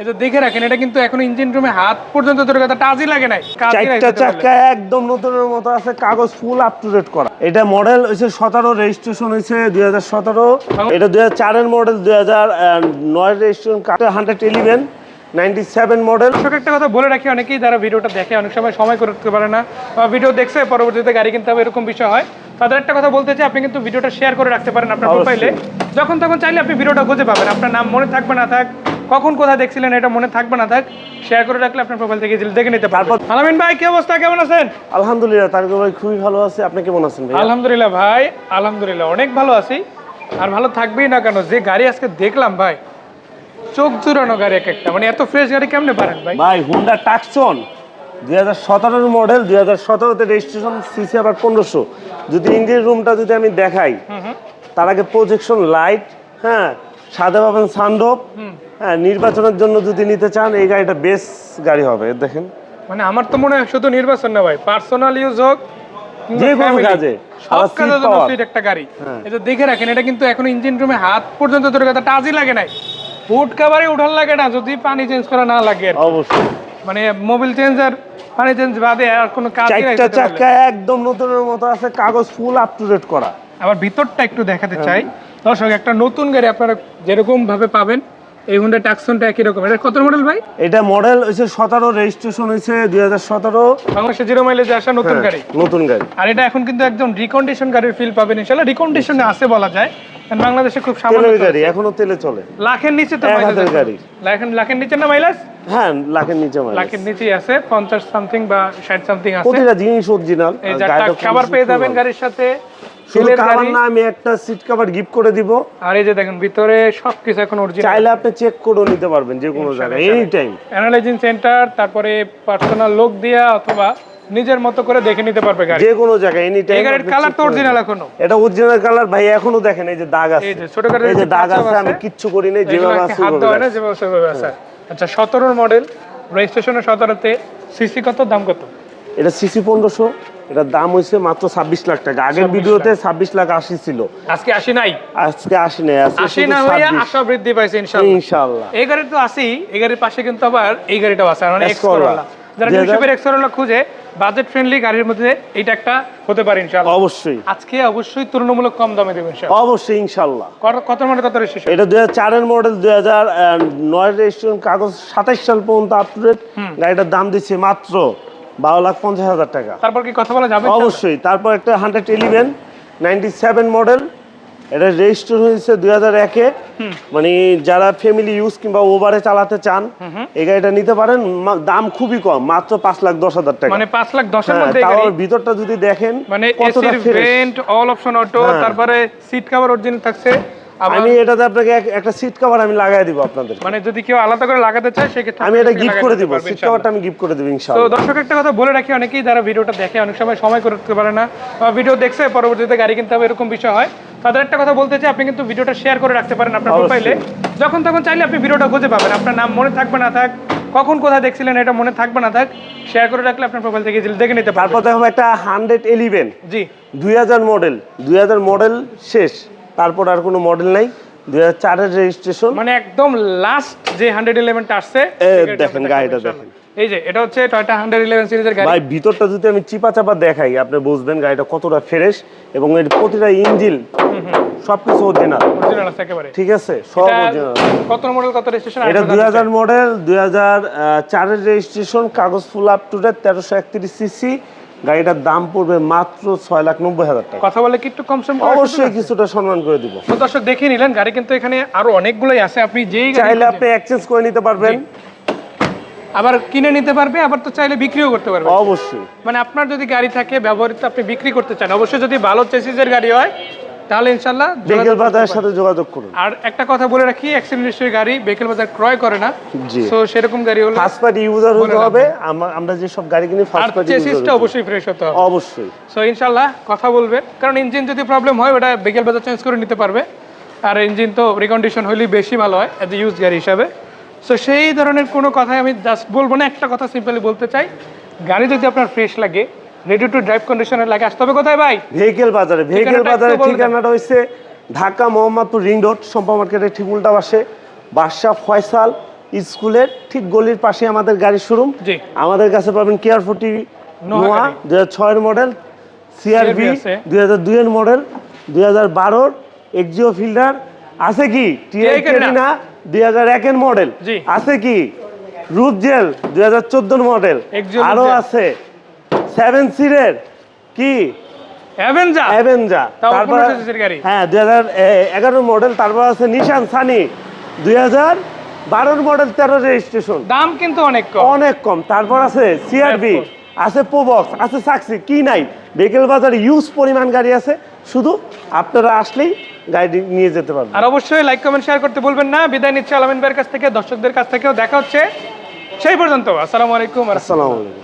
এই যে দেখে রাখেন এটা কিন্তু এখন ইঞ্জিন রুমে হাত পর্যন্ত ধরে কথা টাচই লাগে নাই। চারটা চাকা একদম নতুনের মতো আছে কাগজ ফুল আপ টু ডেট করা। এটা মডেল হয়েছে সতেরো রেজিস্ট্রেশন হয়েছে দুই হাজার সতেরো। এটা দুই হাজার চারের মডেল দুই হাজার নয় registration hundred eleven ninety model দর্শক একটা কথা বলে রাখি অনেকেই যারা ভিডিওটা দেখে অনেক সময় সময় পারে না ভিডিও দেখছে পরবর্তীতে গাড়ি কিনতে হবে এরকম বিষয় হয়। তাদের একটা কথা বলতে চাই আপনি কিন্তু ভিডিওটা শেয়ার করে রাখতে পারেন আপনার। প্রোফাইলে যখন তখন চাইলে আপনি ভিডিওটা খুঁজে পাবেন। আপনার নাম মনে থাকবে না থাক কখন কোথায় দেখছিলেন এটা মনে থাকবে না থাক শেয়ার করে রাখলে আপনার প্রোফাইল থেকে দেখে নিতে পারবেন। আলামিন ভাই কি অবস্থা? কেমন আছেন? আলহামদুলিল্লাহ তারক ভাই খুবই ভালো আছে। আপনি কেমন আছেন ভাই আলহামদুলিল্লাহ ভাই আলহামদুলিল্লাহ অনেক ভালো আছি। আর ভালো থাকবেই না কেন যে গাড়ি আজকে দেখলাম ভাই চোখ জুড়ানো গাড়ি এক একটা। মানে এত ফ্রেশ গাড়ি কেমনে পারেন ভাই? ভাই হুন্ডা টাকসন দুই হাজার সতেরোর মডেল দুই হাজার সতেরোতে রেজিস্ট্রেশন সিসি আবার পনেরোশো। যদি ইঞ্জিন রুমটা যদি আমি দেখাই তার আগে প্রজেকশন লাইট হ্যাঁ সাদা পাবেন সানরোপ হ্যাঁ নির্বাচনের জন্য যদি নিতে চান এই গাড়িটা বেশ গাড়ি হবে দেখেন। মানে আমার তো মনে হয় শুধু নির্বাচন না ভাই পার্সোনাল ইউজ হোক যে কোনো কাজে। সব কাজের জন্য সুইট একটা গাড়ি। হ্যাঁ। দেখে রাখেন এটা কিন্তু এখন ইঞ্জিন রুমে হাত পর্যন্ত ধরে কথা টাচই লাগে নাই। ফুট কাভারে উঠান লাগে না যদি পানি চেঞ্জ করা না লাগে অবশ্যই। মানে মোবিল চেঞ্জার পানি চেঞ্জ বাদে আর কোনো কাজ চারটা চাকা একদম নতুনের মতো আছে কাগজ ফুল আপ টু ডেট করা। আবার ভিতরটা একটু দেখাতে হ্যাঁ। চাই। দর্শক একটা নতুন গাড়ি আপনারা যেরকম ভাবে পাবেন এই হুন্ডা টাকসনটা একই রকম। এটা কত মডেল ভাই? এটা মডেল হয়েছে সতেরো রেজিস্ট্রেশন হয়েছে দুই হাজার সতেরো। বাংলাদেশে জিরো মাইলেজে আসা নতুন হ্যাঁ। গাড়ি। নতুন গাড়ি। আর এটা এখন কিন্তু একদম রিকন্ডিশন গাড়ির ফিল পাবেন ইনশাআল্লাহ। রিকন্ডিশনে আছে বলা যায়। কারণ বাংলাদেশে খুব সামান্য গাড়ি এখনও তেলে চলে। লাখের নিচে তো মাইলেজ। গাড়ি। লাখের লাখের নিচে না মাইলেজ হ্যাঁ লাখের নিচে মানে লাখের নিচেই আছে পঞ্চাশ সামথিং বা ষাট সামথিং আছে। প্রতিটা জিনিস অরিজিনাল এই যারটা খাবার পেয়ে যাবেন গাড়ির সাথে। শুধু গাড়ি। না আমি একটা সিট কভার গিফট করে দিব। আর এই যে দেখেন ভিতরে সবকিছু এখন অরিজিনাল চাইলে আপনি চেক করে নিতে পারবেন যে কোনো জায়গায় এনি টাইম অ্যানালাইজিং সেন্টার তারপরে পার্সোনাল লোক দিয়া অথবা নিজের মতো করে দেখে নিতে পারবে গাড়ি। যে কোনো জায়গায় এনি টাইম গাড়ির কালার তো অরিজিনাল এখনও। এটা অরিজিনাল কালার ভাই এখনও দেখেন এই যে দাগ আছে এই যে ছোট গাড়ির এই যে দাগ আছে আমি কিচ্ছু করি নাই যেভাবে আছে হাত না যেভাবে সেভাবে আছে। আচ্ছা সতেরোর মডেল রেজিস্ট্রেশনের সতেরোতে সিসি কত দাম কত? এটা সিসি পনেরোশো। এটার দাম হয়েছে মাত্র ছাব্বিশ লাখ টাকা। আগের 26 ভিডিওতে ছাব্বিশ লাখ আশি ছিল। আজকে আসি নাই? আজকে আশি নেই আসি না হয়ে আশা বৃদ্ধি পাইছে ইনশাআল্লাহ। ইনশাল্লাহ এই গাড়ি তো আসি এই গাড়ির পাশে কিন্তু আবার এই গাড়িটাও আছে মানে X এক্স করোলা যারা নিউশপের খুঁজে বাজেট ফ্রেন্ডলি গাড়ির মধ্যে এটা একটা হতে পারে ইনশাআল্লাহ। অবশ্যই। আজকে অবশ্যই তুলনামূলক কম দামে দেবেন ইনশাআল্লাহ। অবশ্যই ইনশাল্লাহ কত- মানে কত রেজিস্ট্রেশন এটা দুই হাজার চারের মডেল দুই হাজার নয় রেজিস্ট্রেশন কাগজ সাতাইশ সাল পর্যন্ত আপ টু ডেট গাড়িটার দাম দিচ্ছে মাত্র বারো লাখ পঞ্চাশ হাজার টাকা। তারপর কি কথা বলা যাবে? অবশ্যই। তারপর একটা hundred eleven ninety seven model. এটা রেজিস্টার হয়েছে দুই হাজার একে। মানে যারা ফ্যামিলি ইউজ কিংবা ওভারে চালাতে চান এই গাড়িটা নিতে পারেন। দাম খুবই কম মাত্র পাঁচ লাখ দশ হাজার টাকা। মানে পাঁচ লাখ হ্যাঁ, তাও গাড়ি আবার ভিতরটা যদি দেখেন মানে অল অপশন অটো হ্যাঁ। তারপরে সিট কভার অরিজিনাল থাকছে। আমি এটাতে আপনাকে একটা সিট কভার আমি লাগাই দিব আপনাদের। মানে যদি কেউ আলাদা করে লাগাতে চায় সেক্ষেত্রে আমি এটা গিফট করে দিব সিট কভারটা আমি গিফট করে দিব তো দর্শক একটা কথা বলে রাখি অনেকেই যারা ভিডিওটা দেখে অনেক সময় সময় করে উঠতে পারে না বা ভিডিও দেখছে পরবর্তীতে গাড়ি কিনতে হবে এরকম বিষয় হয়। তাদের একটা কথা বলতে চাই আপনি কিন্তু ভিডিওটা শেয়ার করে রাখতে পারেন আপনার। প্রোফাইলে যখন তখন চাইলে আপনি ভিডিওটা খুঁজে পাবেন। আপনার নাম মনে থাকবে না থাক কখন কোথায় দেখছিলেন এটা মনে থাকবে না থাক শেয়ার করে রাখলে আপনার প্রোফাইল থেকে দেখে নিতে পারবেন। তারপর দেখো একটা হান্ড্রেড ইলেভেন জি। দুই হাজার মডেল দুই হাজার মডেল শেষ। তারপর আর কোনো মডেল নাই। দুই হাজার চারের রেজিস্ট্রেশন মানে একদম লাস্ট যে হান্ড্রেড ইলেভেনটা আসছে গাড়িটা দেখেন, গাড়িটা ইনশাআল্লাহ। এই যে এটা হচ্ছে টয়টা হান্ড্রেড ইলেভেন সিরিজের গাড়ি। ভাই ভিতরটা যদি আমি চিপা চাপা দেখাই আপনি বুঝবেন গাড়িটা কতটা ফ্রেশ এবং এর প্রতিটা ইঞ্জিন সবকিছু অরিজিনাল অরিজিনাল আছে একেবারে। ঠিক আছে সব অরিজিনাল কত মডেল কত রেজিস্ট্রেশন এটা মডেল রেজিস্ট্রেশন কাগজ ফুল আপ টু ডেট তেরোশো একত্রিশ সিসি গাড়িটার দাম পড়বে মাত্র ছয় লাখ নব্বই হাজার টাকা। কথা বলে কি একটু কম সম অবশ্যই কিছুটা সম্মান করে দিব। তো দর্শক দেখে নিলেন গাড়ি কিন্তু এখানে আরও অনেকগুলোই আছে। আপনি যেই গাড়ি চাইলে আপনি এক্সচেঞ্জ করে নিতে পারবেন। আবার কিনে নিতে পারবে আবার তো চাইলে বিক্রিও করতে পারবে। অবশ্যই। মানে আপনার যদি গাড়ি থাকে ব্যবহৃত আপনি বিক্রি করতে চান অবশ্যই যদি ভালো চেসিসের গাড়ি হয় তাহলে ইনশাল্লাহ করতে বাজারের সাথে যোগাযোগ করুন। আর একটা কথা বলে রাখি অ্যাক্সিডেন্ট নিশ্চয়ই গাড়ি বেকেল বাজার ক্রয় করে না। জি। সো সেরকম গাড়ি হলে ফার্স্ট পার্টি ইউজার হতে হবে। আমরা যে সব গাড়ি কিনি ফার্স্ট পার্টি চেসিসটা অবশ্যই ফ্রেশ হতে হবে। অবশ্যই। সো ইনশাল্লাহ কথা বলবে কারণ ইঞ্জিন যদি প্রবলেম হয় ওটা বিকেল বাজার চেঞ্জ করে নিতে পারবে। আর ইঞ্জিন তো রিকন্ডিশন হলেই বেশি ভালো হয় অ্যাজ এ ইউজ গাড়ি হিসাবে। সো সেই ধরনের কোনো কথাই আমি জাস্ট বলব না। একটা কথা সিম্পলি বলতে চাই। গাড়ি যদি আপনার ফ্রেশ লাগে রেডি টু ড্রাইভ কন্ডিশনের লাগে। আসতে হবে কোথায় ভাই? ভেহিকেল বাজারে। ভেহিকেল বাজারে ঠিকানাটা হচ্ছে ঢাকা মোহাম্মদপুর রিং রোড সম্পা মার্কেটের ঠিক উল্টা পাশে। বাদশাহ ফয়সাল স্কুলের ঠিক গলির পাশে আমাদের গাড়ির শোরুম। জি। আমাদের কাছে পাবেন কেয়ার ফোর্টি নোয়া গাড়ি। দুই হাজার ছয়ের মডেল সিআরবি। দুই হাজার দুইয়ের মডেল দুই হাজার বারোর এক্সিও ফিল্ডার আছে কি? টিআই TI দুই হাজার একের মডেল। আছে কি? রুট জেল দুই হাজার চোদ্দোর মডেল। Exio আরও আছে। সেভেন কি? অ্যাভেঞ্জার অ্যাভেঞ্জা তাও 1500 cc র গাড়ি। হ্যাঁ দুই হাজার এগারো মডেল তারপর আছে নিশান সানি দুই হাজার বারোর মডেল তেরো রেজিস্ট্রেশন দাম কিন্তু অনেক কম। অনেক কম। তারপর আছে সিআরবি F4 আছে পোবক্স আছে সাকসি কি নাই? বেকেল বাজারে ইউজ পরিমাণ গাড়ি আছে। শুধু আপনারা আসলেই গাড়ি নিয়ে যেতে পারবেন। আর অবশ্যই লাইক কমেন্ট শেয়ার করতে বলবেন না। বিদায় নিচ্ছে আলামিন ভাইয়ের কাছ থেকে দর্শকদের কাছ থেকেও। দেখা হচ্ছে সেই পর্যন্ত। আসসালামু আলাইকুম। আসসালামু আলাইকুম।